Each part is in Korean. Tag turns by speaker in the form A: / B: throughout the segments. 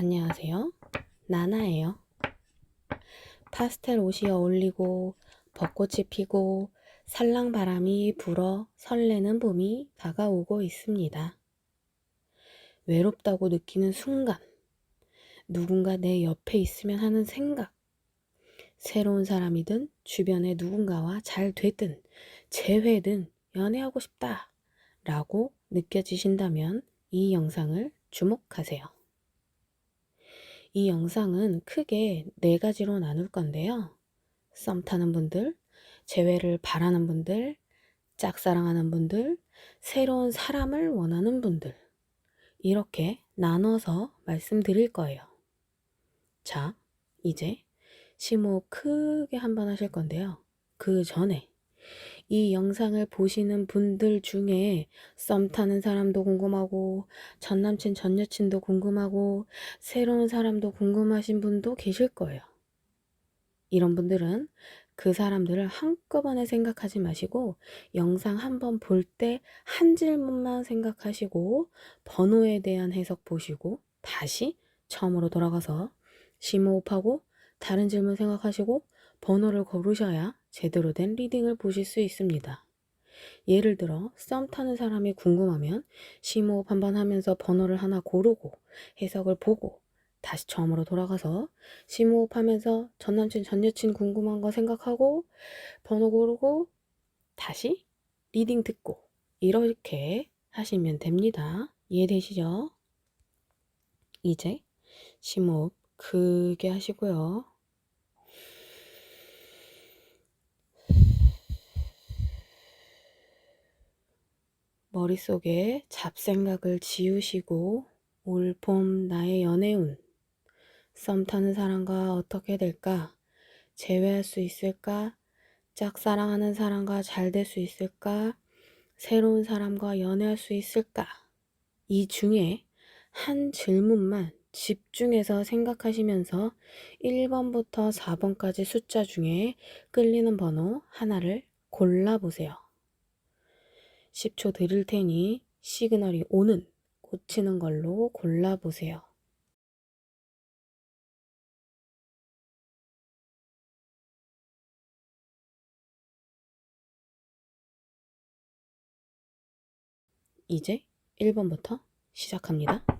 A: 안녕하세요. 나나예요. 파스텔 옷이 어울리고 벚꽃이 피고 살랑 바람이 불어 설레는 봄이 다가오고 있습니다. 외롭다고 느끼는 순간, 누군가 내 옆에 있으면 하는 생각, 새로운 사람이든 주변의 누군가와 잘 되든 재회든 연애하고 싶다 라고 느껴지신다면 이 영상을 주목하세요. 이 영상은 크게 네 가지로 나눌 건데요. 썸 타는 분들, 재회를 바라는 분들, 짝사랑하는 분들, 새로운 사람을 원하는 분들. 이렇게 나눠서 말씀드릴 거예요. 자, 이제 심호흡 크게 한 번 하실 건데요. 그 전에 이 영상을 보시는 분들 중에 썸 타는 사람도 궁금하고 전 남친 전 여친도 궁금하고 새로운 사람도 궁금하신 분도 계실 거예요. 이런 분들은 그 사람들을 한꺼번에 생각하지 마시고 영상 한번 볼 때 한 질문만 생각하시고 번호에 대한 해석 보시고 다시 처음으로 돌아가서 심호흡하고 다른 질문 생각하시고 번호를 고르셔야 제대로 된 리딩을 보실 수 있습니다. 예를 들어 썸 타는 사람이 궁금하면 심호흡 한번 하면서 번호를 하나 고르고 해석을 보고 다시 처음으로 돌아가서 심호흡 하면서 전 남친 전 여친 궁금한 거 생각하고 번호 고르고 다시 리딩 듣고 이렇게 하시면 됩니다. 이해되시죠? 이제 심호흡 크게 하시고요. 머릿속에 잡생각을 지우시고 올 봄 나의 연애운 썸 타는 사람과 어떻게 될까? 재회할 수 있을까? 짝사랑하는 사람과 잘 될 수 있을까? 새로운 사람과 연애할 수 있을까? 이 중에 한 질문만 집중해서 생각하시면서 1번부터 4번까지 숫자 중에 끌리는 번호 하나를 골라보세요. 10초 드릴 테니 시그널이 오는 꽂히는 걸로 골라보세요. 이제 1번부터 시작합니다.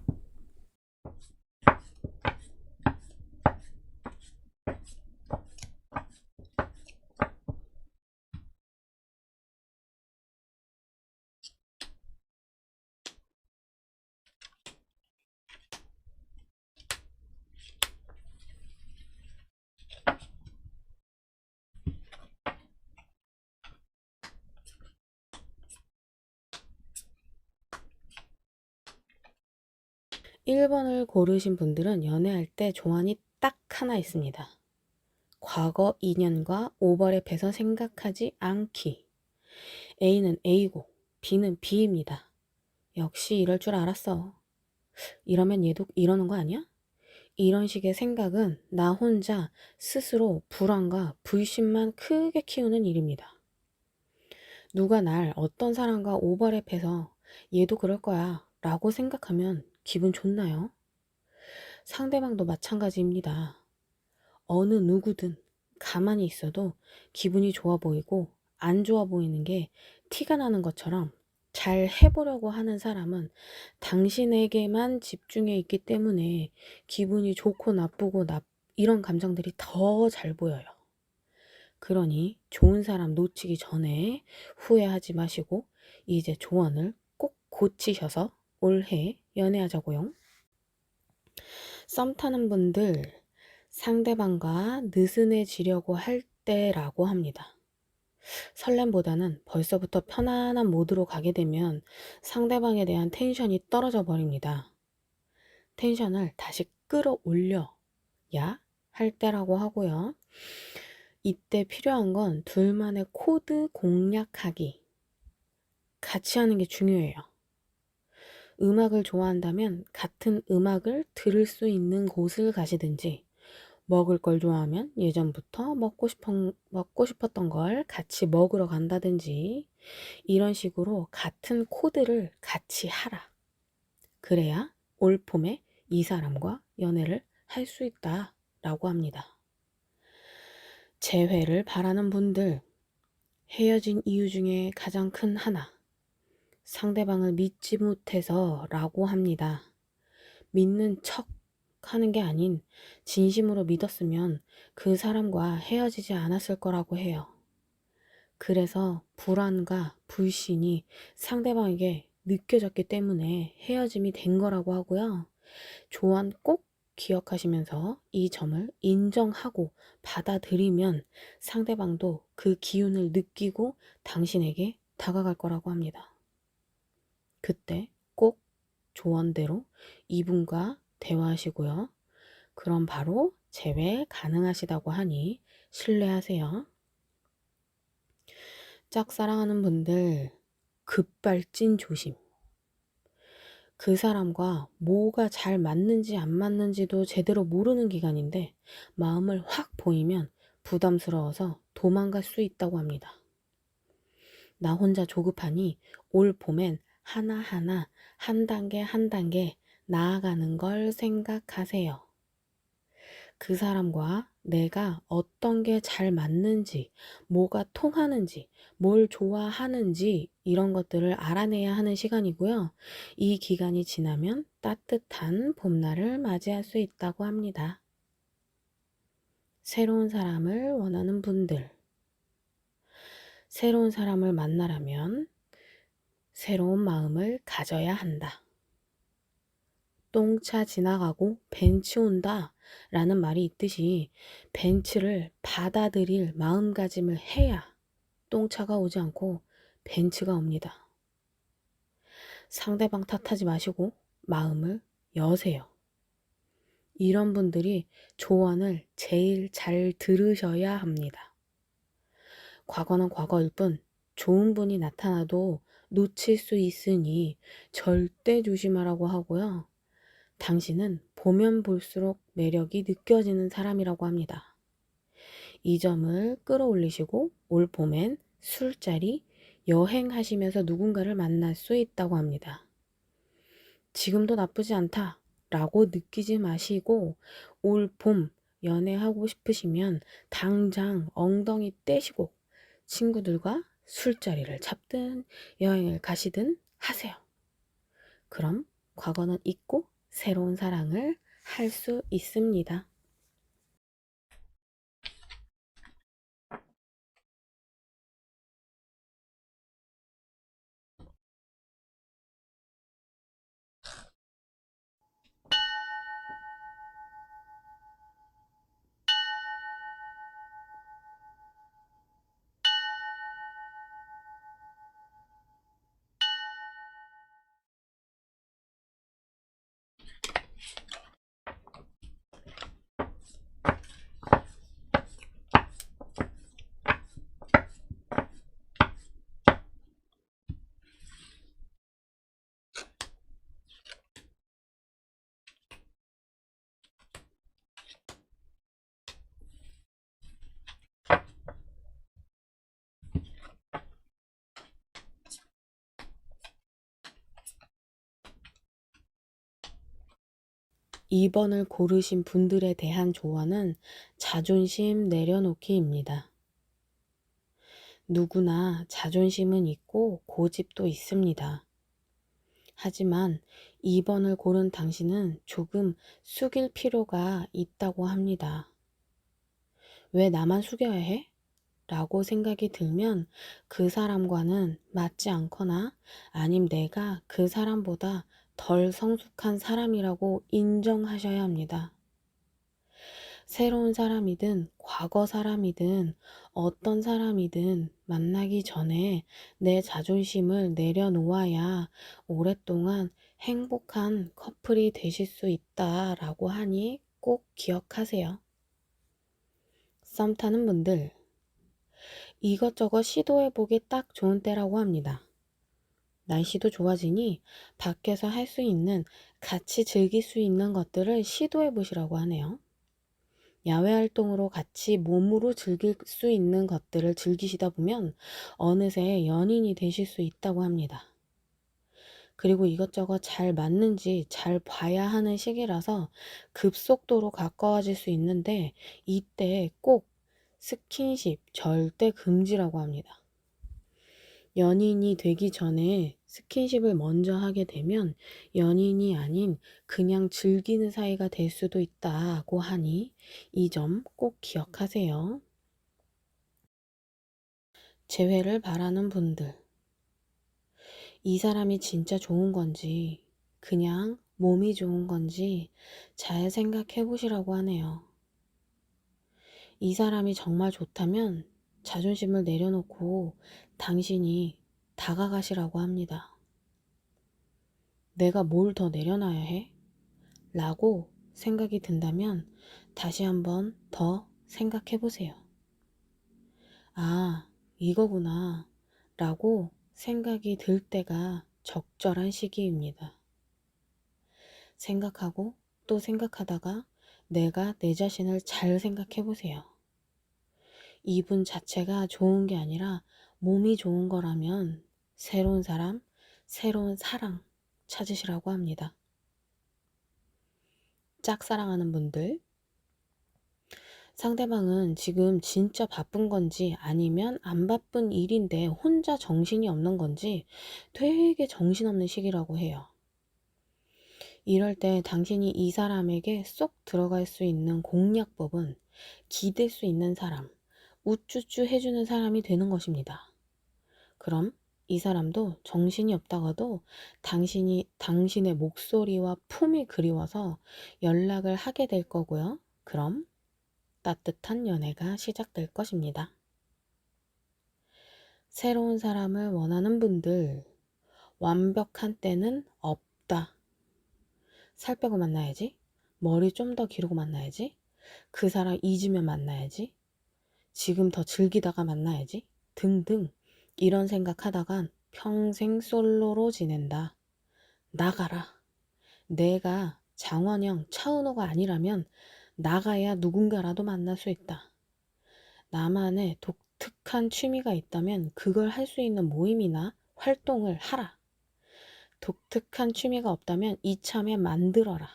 A: 1번을 고르신 분들은 연애할 때 조언이 딱 하나 있습니다. 과거 인연과 오버랩해서 생각하지 않기. A는 A고 B는 B입니다. 역시 이럴 줄 알았어. 이러면 얘도 이러는 거 아니야? 이런 식의 생각은 나 혼자 스스로 불안과 불신만 크게 키우는 일입니다. 누가 날 어떤 사람과 오버랩해서 얘도 그럴 거야 라고 생각하면 기분 좋나요? 상대방도 마찬가지입니다. 어느 누구든 가만히 있어도 기분이 좋아 보이고 안 좋아 보이는 게 티가 나는 것처럼 잘 해보려고 하는 사람은 당신에게만 집중해 있기 때문에 기분이 좋고 나쁘고 나, 이런 감정들이 더 잘 보여요. 그러니 좋은 사람 놓치기 전에 후회하지 마시고 이제 조언을 꼭 고치셔서 올해 연애하자고요. 썸 타는 분들 상대방과 느슨해지려고 할 때라고 합니다. 설렘보다는 벌써부터 편안한 모드로 가게 되면 상대방에 대한 텐션이 떨어져 버립니다. 텐션을 다시 끌어올려야 할 때라고 하고요. 이때 필요한 건 둘만의 코드 공략하기. 같이 하는 게 중요해요. 음악을 좋아한다면 같은 음악을 들을 수 있는 곳을 가시든지 먹을 걸 좋아하면 예전부터 먹고 싶은, 먹고 싶었던 걸 같이 먹으러 간다든지 이런 식으로 같은 코드를 같이 하라. 그래야 올 봄에 이 사람과 연애를 할 수 있다 라고 합니다. 재회를 바라는 분들, 헤어진 이유 중에 가장 큰 하나, 상대방을 믿지 못해서 라고 합니다. 믿는 척 하는 게 아닌 진심으로 믿었으면 그 사람과 헤어지지 않았을 거라고 해요. 그래서 불안과 불신이 상대방에게 느껴졌기 때문에 헤어짐이 된 거라고 하고요. 조언 꼭 기억하시면서 이 점을 인정하고 받아들이면 상대방도 그 기운을 느끼고 당신에게 다가갈 거라고 합니다. 그때 꼭 조언대로 이분과 대화하시고요. 그럼 바로 재회 가능하시다고 하니 신뢰하세요. 짝사랑하는 분들 급발진 조심. 그 사람과 뭐가 잘 맞는지 안 맞는지도 제대로 모르는 기간인데 마음을 확 보이면 부담스러워서 도망갈 수 있다고 합니다. 나 혼자 조급하니 올 봄엔 하나하나 한 단계 한 단계 나아가는 걸 생각하세요. 그 사람과 내가 어떤 게 잘 맞는지, 뭐가 통하는지, 뭘 좋아하는지 이런 것들을 알아내야 하는 시간이고요. 이 기간이 지나면 따뜻한 봄날을 맞이할 수 있다고 합니다. 새로운 사람을 원하는 분들. 새로운 사람을 만나려면 새로운 마음을 가져야 한다. 똥차 지나가고 벤치 온다 라는 말이 있듯이 벤츠를 받아들일 마음가짐을 해야 똥차가 오지 않고 벤츠가 옵니다. 상대방 탓하지 마시고 마음을 여세요. 이런 분들이 조언을 제일 잘 들으셔야 합니다. 과거는 과거일 뿐 좋은 분이 나타나도 놓칠 수 있으니 절대 조심하라고 하고요. 당신은 보면 볼수록 매력이 느껴지는 사람이라고 합니다. 이 점을 끌어올리시고 올 봄엔 술자리, 여행하시면서 누군가를 만날 수 있다고 합니다. 지금도 나쁘지 않다 라고 느끼지 마시고 올 봄 연애하고 싶으시면 당장 엉덩이 떼시고 친구들과 술자리를 잡든 여행을 가시든 하세요. 그럼 과거는 잊고 새로운 사랑을 할 수 있습니다. 이 번을 고르신 분들에 대한 조언은 자존심 내려놓기입니다. 누구나 자존심은 있고 고집도 있습니다. 하지만 2번을 고른 당신은 조금 숙일 필요가 있다고 합니다. 왜 나만 숙여야 해? 라고 생각이 들면 그 사람과는 맞지 않거나 아님 내가 그 사람보다 덜 성숙한 사람이라고 인정하셔야 합니다. 새로운 사람이든 과거 사람이든 어떤 사람이든 만나기 전에 내 자존심을 내려놓아야 오랫동안 행복한 커플이 되실 수 있다라고 하니 꼭 기억하세요. 썸 타는 분들, 이것저것 시도해보기 딱 좋은 때라고 합니다. 날씨도 좋아지니 밖에서 할 수 있는 같이 즐길 수 있는 것들을 시도해 보시라고 하네요. 야외 활동으로 같이 몸으로 즐길 수 있는 것들을 즐기시다 보면 어느새 연인이 되실 수 있다고 합니다. 그리고 이것저것 잘 맞는지 잘 봐야 하는 시기라서 급속도로 가까워질 수 있는데 이때 꼭 스킨십 절대 금지라고 합니다. 연인이 되기 전에 스킨십을 먼저 하게 되면 연인이 아닌 그냥 즐기는 사이가 될 수도 있다고 하니 이 점 꼭 기억하세요. 재회를 바라는 분들. 이 사람이 진짜 좋은 건지, 그냥 몸이 좋은 건지 잘 생각해 보시라고 하네요. 이 사람이 정말 좋다면 자존심을 내려놓고 당신이 다가가시라고 합니다. 내가 뭘 더 내려놔야 해? 라고 생각이 든다면 다시 한번 더 생각해 보세요. 아, 이거구나. 라고 생각이 들 때가 적절한 시기입니다. 생각하고 또 생각하다가 내가 내 자신을 잘 생각해 보세요. 이분 자체가 좋은 게 아니라 몸이 좋은 거라면 새로운 사람, 새로운 사랑 찾으시라고 합니다. 짝사랑하는 분들, 상대방은 지금 진짜 바쁜 건지 아니면 안 바쁜 일인데 혼자 정신이 없는 건지 되게 정신없는 시기라고 해요. 이럴 때 당신이 이 사람에게 쏙 들어갈 수 있는 공략법은 기댈 수 있는 사람, 우쭈쭈 해주는 사람이 되는 것입니다. 그럼 이 사람도 정신이 없다가도 당신이 당신의 목소리와 품이 그리워서 연락을 하게 될 거고요. 그럼 따뜻한 연애가 시작될 것입니다. 새로운 사람을 원하는 분들, 완벽한 때는 없다. 살 빼고 만나야지. 머리 좀 더 기르고 만나야지. 그 사람 잊으면 만나야지. 지금 더 즐기다가 만나야지. 등등. 이런 생각하다간 평생 솔로로 지낸다. 나가라. 내가 장원영, 차은호가 아니라면 나가야 누군가라도 만날 수 있다. 나만의 독특한 취미가 있다면 그걸 할 수 있는 모임이나 활동을 하라. 독특한 취미가 없다면 이참에 만들어라.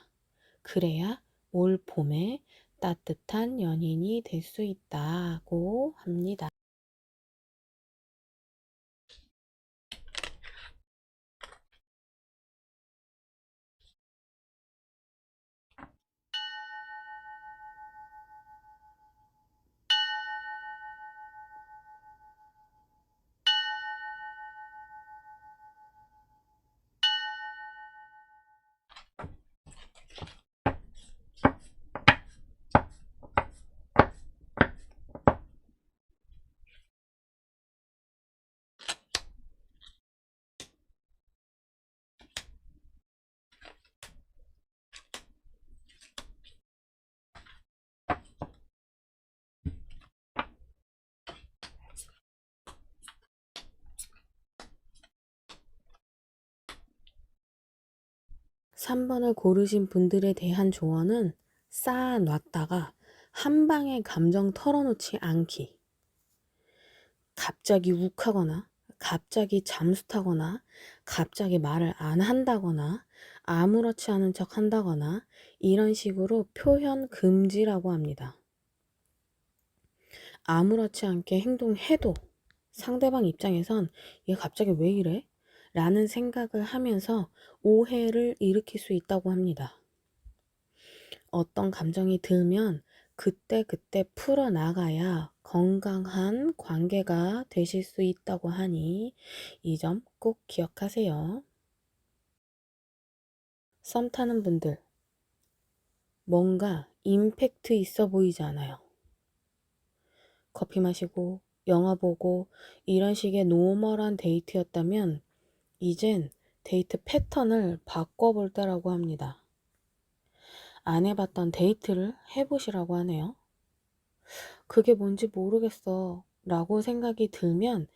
A: 그래야 올 봄에 따뜻한 연인이 될 수 있다고 합니다. 삼 번을 고르신 분들에 대한 조언은 쌓아놨다가 한 방에 감정 털어놓지 않기. 갑자기 욱하거나, 갑자기 잠수 타거나, 갑자기 말을 안 한다거나, 아무렇지 않은 척 한다거나, 이런 식으로 표현 금지라고 합니다. 아무렇지 않게 행동해도 상대방 입장에선 얘 갑자기 왜 이래? 라는 생각을 하면서 오해를 일으킬 수 있다고 합니다. 어떤 감정이 들면 그때 그때 풀어나가야 건강한 관계가 되실 수 있다고 하니 이 점 꼭 기억하세요. 썸 타는 분들, 뭔가 임팩트 있어 보이지 않아요. 커피 마시고, 영화 보고, 이런 식의 노멀한 데이트였다면, 이젠 데이트 패턴을 바꿔볼 때라고 합니다. 안 해봤던 데이트를 해보시라고 하네요. 그게 뭔지 모르겠어 라고 생각이 들면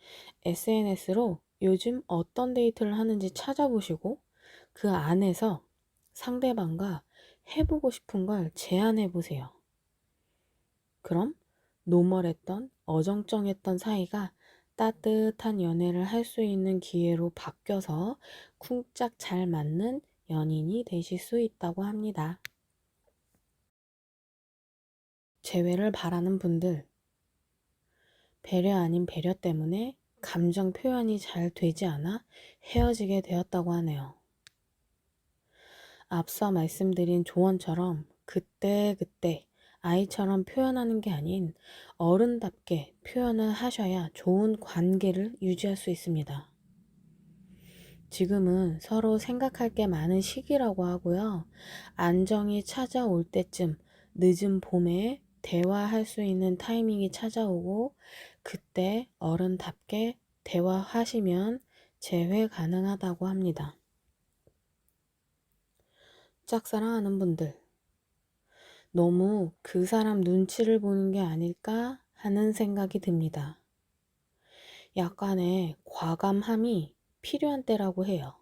A: SNS로 요즘 어떤 데이트를 하는지 찾아보시고 그 안에서 상대방과 해보고 싶은 걸 제안해 보세요. 그럼 노멀했던 어정쩡했던 사이가 따뜻한 연애를 할 수 있는 기회로 바뀌어서 쿵짝 잘 맞는 연인이 되실 수 있다고 합니다. 재회를 바라는 분들, 배려 아닌 배려 때문에 감정 표현이 잘 되지 않아 헤어지게 되었다고 하네요. 앞서 말씀드린 조언처럼 그때그때 아이처럼 표현하는 게 아닌 어른답게 표현을 하셔야 좋은 관계를 유지할 수 있습니다. 지금은 서로 생각할 게 많은 시기라고 하고요. 안정이 찾아올 때쯤 늦은 봄에 대화할 수 있는 타이밍이 찾아오고 그때 어른답게 대화하시면 재회 가능하다고 합니다. 짝사랑하는 분들, 너무 그 사람 눈치를 보는 게 아닐까 하는 생각이 듭니다. 약간의 과감함이 필요한 때라고 해요.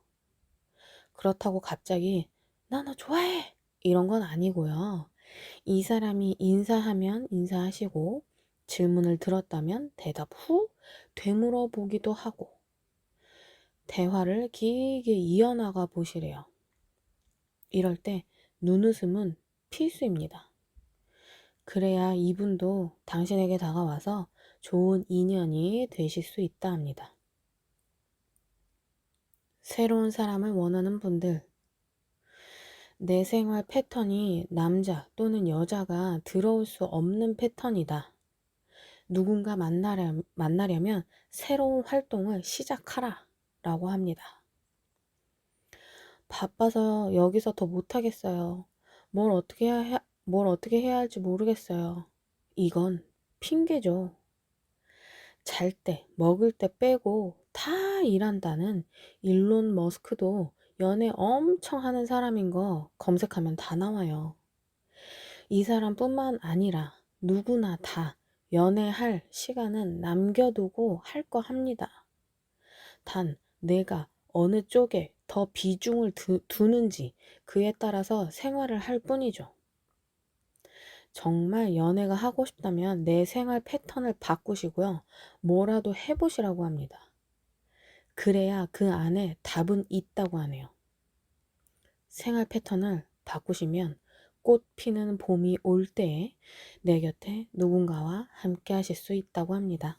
A: 그렇다고 갑자기 나 너 좋아해 이런 건 아니고요. 이 사람이 인사하면 인사하시고 질문을 들었다면 대답 후 되물어 보기도 하고 대화를 길게 이어나가 보시래요. 이럴 때 눈웃음은 필수입니다. 그래야 이분도 당신에게 다가와서 좋은 인연이 되실 수 있다 합니다. 새로운 사람을 원하는 분들, 내 생활 패턴이 남자 또는 여자가 들어올 수 없는 패턴이다. 누군가 만나려, 만나려면 새로운 활동을 시작하라. 라고 합니다. 바빠서 여기서 더 못하겠어요. 뭘 어떻게 해야, 뭘 어떻게 해야 할지 모르겠어요. 이건 핑계죠. 잘 때, 먹을 때 빼고 다 일한다는 일론 머스크도 연애 엄청 하는 사람인 거 검색하면 다 나와요. 이 사람뿐만 아니라 누구나 다 연애할 시간은 남겨두고 할 거 합니다. 단 내가 어느 쪽에 더 비중을 두, 두는지 그에 따라서 생활을 할 뿐이죠. 정말 연애가 하고 싶다면 내 생활 패턴을 바꾸시고요. 뭐라도 해보시라고 합니다. 그래야 그 안에 답은 있다고 하네요. 생활 패턴을 바꾸시면 꽃 피는 봄이 올 때에 내 곁에 누군가와 함께 하실 수 있다고 합니다.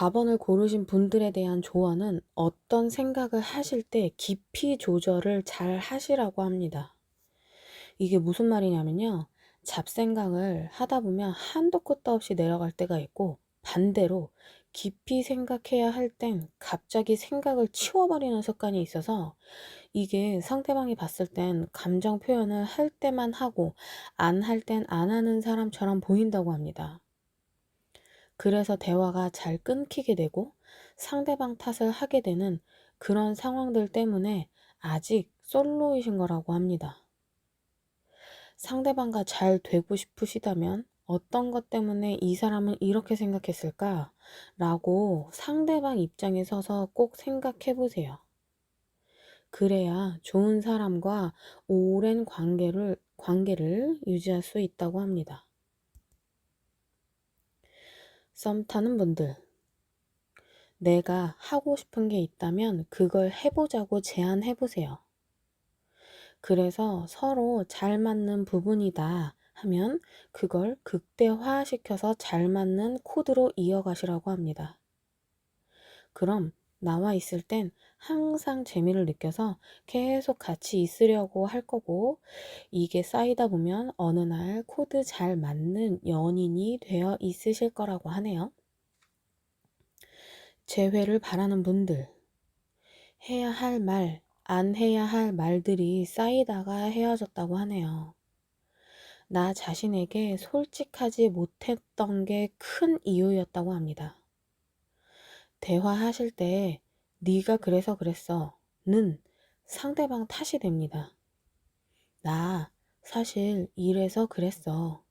A: 4번을 고르신 분들에 대한 조언은 어떤 생각을 하실 때 깊이 조절을 잘 하시라고 합니다. 이게 무슨 말이냐면요. 잡생각을 하다 보면 한도 끝도 없이 내려갈 때가 있고 반대로 깊이 생각해야 할 땐 갑자기 생각을 치워버리는 습관이 있어서 이게 상대방이 봤을 땐 감정 표현을 할 때만 하고 안 할 땐 안 하는 사람처럼 보인다고 합니다. 그래서 대화가 잘 끊기게 되고 상대방 탓을 하게 되는 그런 상황들 때문에 아직 솔로이신 거라고 합니다. 상대방과 잘 되고 싶으시다면 어떤 것 때문에 이 사람은 이렇게 생각했을까? 라고 상대방 입장에 서서 꼭 생각해 보세요. 그래야 좋은 사람과 오랜 관계를, 관계를 유지할 수 있다고 합니다. 썸 타는 분들. 내가 하고 싶은 게 있다면 그걸 해보자고 제안해보세요. 그래서 서로 잘 맞는 부분이다 하면 그걸 극대화시켜서 잘 맞는 코드로 이어가시라고 합니다. 그럼 나와 있을 땐 항상 재미를 느껴서 계속 같이 있으려고 할 거고, 이게 쌓이다 보면 어느 날 코드 잘 맞는 연인이 되어 있으실 거라고 하네요. 재회를 바라는 분들, 해야 할 말, 안 해야 할 말들이 쌓이다가 헤어졌다고 하네요. 나 자신에게 솔직하지 못했던 게 큰 이유였다고 합니다. 대화하실 때 네가 그래서 그랬어 는 상대방 탓이 됩니다. 나 사실 이래서 그랬어.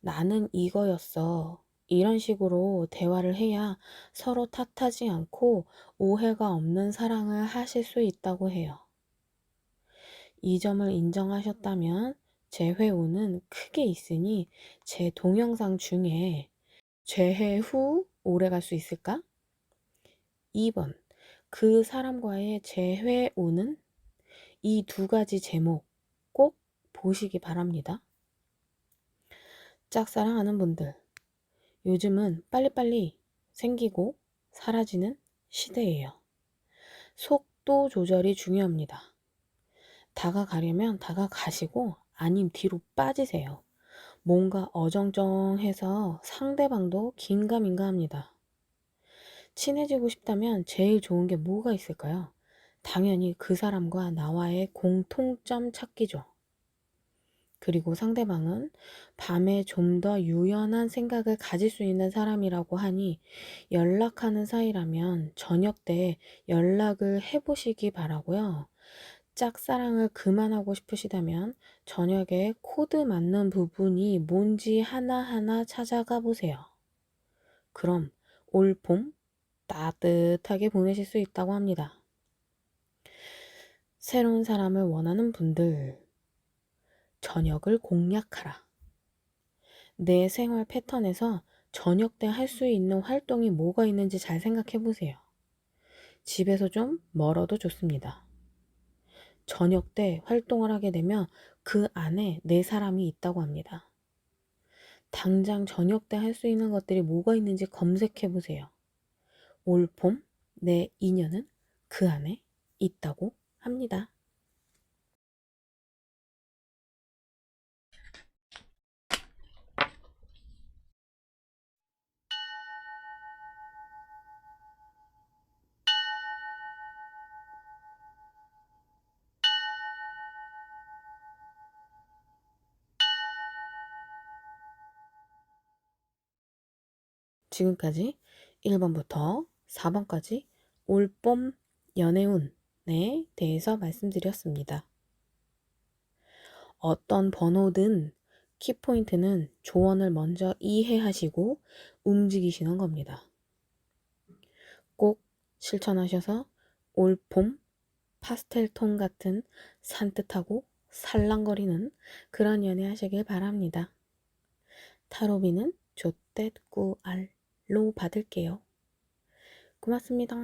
A: 나는 이거였어. 이런 식으로 대화를 해야 서로 탓하지 않고 오해가 없는 사랑을 하실 수 있다고 해요. 이 점을 인정하셨다면 재회오는 크게 있으니 제 동영상 중에 재회 후 오래 갈 수 있을까? 2번 그 사람과의 재회오는 이 두 가지 제목 꼭 보시기 바랍니다. 짝사랑하는 분들 요즘은 빨리빨리 생기고 사라지는 시대예요. 속도 조절이 중요합니다. 다가가려면 다가가시고 아님 뒤로 빠지세요. 뭔가 어정쩡해서 상대방도 긴가민가 합니다. 친해지고 싶다면 제일 좋은 게 뭐가 있을까요? 당연히 그 사람과 나와의 공통점 찾기죠. 그리고 상대방은 밤에 좀 더 유연한 생각을 가질 수 있는 사람이라고 하니 연락하는 사이라면 저녁 때 연락을 해보시기 바라고요. 짝사랑을 그만하고 싶으시다면 저녁에 코드 맞는 부분이 뭔지 하나하나 찾아가 보세요. 그럼 올 봄 따뜻하게 보내실 수 있다고 합니다. 새로운 사람을 원하는 분들, 저녁을 공략하라. 내 생활 패턴에서 저녁 때 할 수 있는 활동이 뭐가 있는지 잘 생각해 보세요. 집에서 좀 멀어도 좋습니다. 저녁 때 활동을 하게 되면 그 안에 내 사람이 있다고 합니다. 당장 저녁 때 할 수 있는 것들이 뭐가 있는지 검색해 보세요. 올 봄 내 인연은 그 안에 있다고 합니다. 지금까지 1번부터 4번까지 올봄 연애운에 대해서 말씀드렸습니다. 어떤 번호든 키포인트는 조언을 먼저 이해하시고 움직이시는 겁니다. 꼭 실천하셔서 올 봄 파스텔 톤 같은 산뜻하고 살랑거리는 그런 연애 하시길 바랍니다. 타로비는 조떼꾸알 로 받을게요. 고맙습니다.